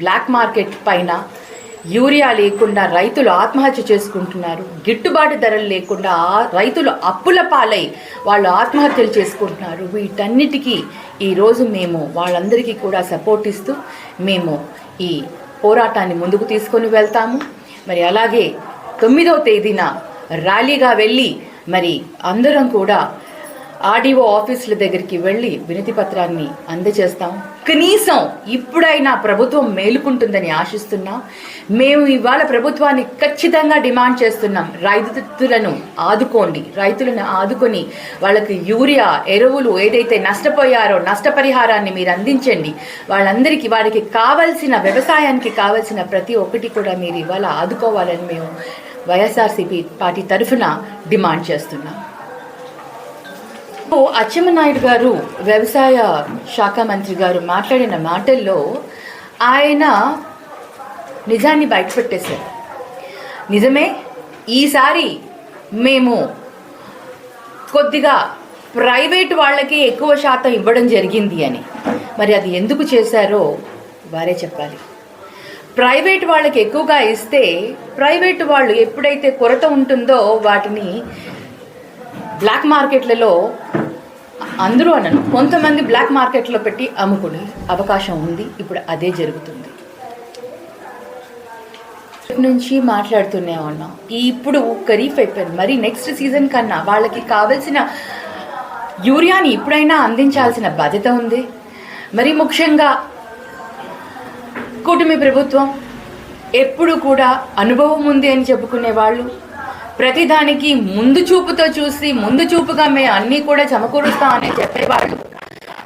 Black market పైన urea లేకుండా రైతులు ఆత్మహత్య చేసుకుంటున్నారు. గిట్టుబాటు ధరలు లేకుండా రైతులు అప్పుల పాలై వాళ్ళు ఆత్మహత్యలు చేసుకుంటున్నారు. వీటన్నిటికీ ఈరోజు మేము వాళ్ళందరికీ కూడా సపోర్ట్ ఇస్తూ మేము ఈ పోరాటాన్ని ముందుకు తీసుకొని వెళ్తాము. మరి అలాగే తొమ్మిదవ తేదీన ర్యాలీగా వెళ్ళి మరి అందరం కూడా ఆర్డీఓ ఆఫీసుల దగ్గరికి వెళ్ళి వినతి పత్రాన్ని అందజేస్తాం. కనీసం ఇప్పుడైనా ప్రభుత్వం మేలుకుంటుందని ఆశిస్తున్నాం మేము ఇవాళ ప్రభుత్వాన్ని ఖచ్చితంగా డిమాండ్ చేస్తున్నాం. రైతులను ఆదుకోండి. రైతులను ఆదుకొని వాళ్ళకి యూరియా ఎరువులు ఏదైతే నష్టపోయారో నష్టపరిహారాన్ని మీరు అందించండి. వాళ్ళందరికీ వారికి కావలసిన వ్యవసాయానికి కావలసిన ప్రతి ఒక్కటి కూడా మీరు ఇవాళ ఆదుకోవాలని మేము వైఎస్ఆర్సీపీ పార్టీ తరఫున డిమాండ్ చేస్తున్నాం. అచ్చెన్నాయుడు గారు వ్యవసాయ శాఖ మంత్రి గారు మాట్లాడిన మాటల్లో ఆయన నిజాన్ని బయటపెట్టేశారు. నిజమే ఈసారి మేము కొద్దిగా ప్రైవేట్ వాళ్ళకి ఎక్కువ శాతం ఇవ్వడం జరిగింది అని. మరి అది ఎందుకు చేశారో వారే చెప్పాలి. ప్రైవేట్ వాళ్ళకి ఎక్కువగా ఇస్తే ప్రైవేట్ వాళ్ళు ఎప్పుడైతే కొరత ఉంటుందో వాటిని బ్లాక్ మార్కెట్లలో అందరూ అనను కొంతమంది బ్లాక్ మార్కెట్లో పెట్టి అమ్ముకునే అవకాశం ఉంది. ఇప్పుడు అదే జరుగుతుంది. నుంచి మాట్లాడుతూనే ఉన్నాం. ఈ ఇప్పుడు ఖరీఫ్ అయిపోయింది. మరి నెక్స్ట్ సీజన్ కన్నా వాళ్ళకి కావలసిన యూరియాని ఇప్పుడైనా అందించాల్సిన బాధ్యత ఉంది. మరి ముఖ్యంగా కూటమి ప్రభుత్వం ఎప్పుడు కూడా అనుభవం ఉంది అని చెప్పుకునే వాళ్ళు ప్రతిదానికి ముందు చూపుతో చూసి ముందు చూపుగా మేము అన్నీ కూడా సమకూరుస్తామని చెప్పేవాళ్ళు.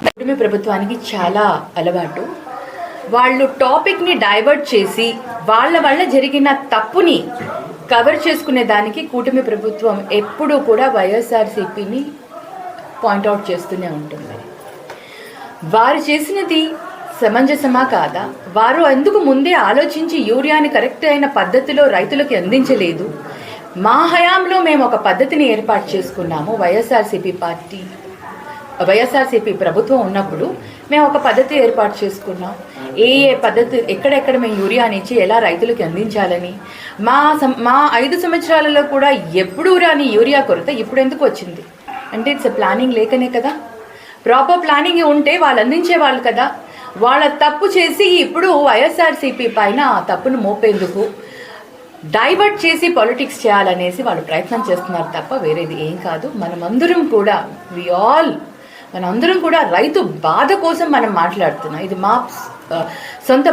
కూటమి ప్రభుత్వానికి చాలా అలవాటు. వాళ్ళు టాపిక్ని డైవర్ట్ చేసి వాళ్ళ వల్ల జరిగిన తప్పుని కవర్ చేసుకునే దానికి కూటమి ప్రభుత్వం ఎప్పుడూ కూడా వైఎస్ఆర్సీపీని పాయింట్అవుట్ చేస్తూనే ఉంటుంది. వారు చేసినది సమంజసమా కాదా? వారు ఎందుకు ముందే ఆలోచించి యూరియాని కరెక్ట్ అయిన పద్ధతిలో రైతులకు అందించలేదు. మా హయాంలో మేము ఒక పద్ధతిని ఏర్పాటు చేసుకున్నాము వైఎస్ఆర్సీపీ పార్టీ. వైఎస్ఆర్సీపీ ప్రభుత్వం ఉన్నప్పుడు మేము ఒక పద్ధతి ఏర్పాటు చేసుకున్నాం. ఏ ఏ పద్ధతి ఎక్కడెక్కడ మేము యూరియాని ఇచ్చి ఎలా రైతులకు అందించాలని. మా సం- మా ఐదు సంవత్సరాలలో కూడా ఎప్పుడూ రాని యూరియా కొరత ఇప్పుడు ఎందుకు వచ్చింది? అంటే ఇట్స్ ప్లానింగ్ లేకనే కదా. ప్రాపర్ ప్లానింగ్ ఉంటే వాళ్ళు అందించే వాళ్ళు కదా. వాళ్ళ తప్పు చేసి ఇప్పుడు వైఎస్ఆర్సీపీ పైన ఆ తప్పును మోపేందుకు డైవర్ట్ చేసి పాలిటిక్స్ చేయాలనేసి వాళ్ళు ప్రయత్నం చేస్తున్నారు తప్ప వేరేది ఏం కాదు. మనమందరం కూడా వి ఆల్ మనందరం కూడా రైతు బాధ కోసం మనం మాట్లాడుతున్నాం. ఇది మా సొంత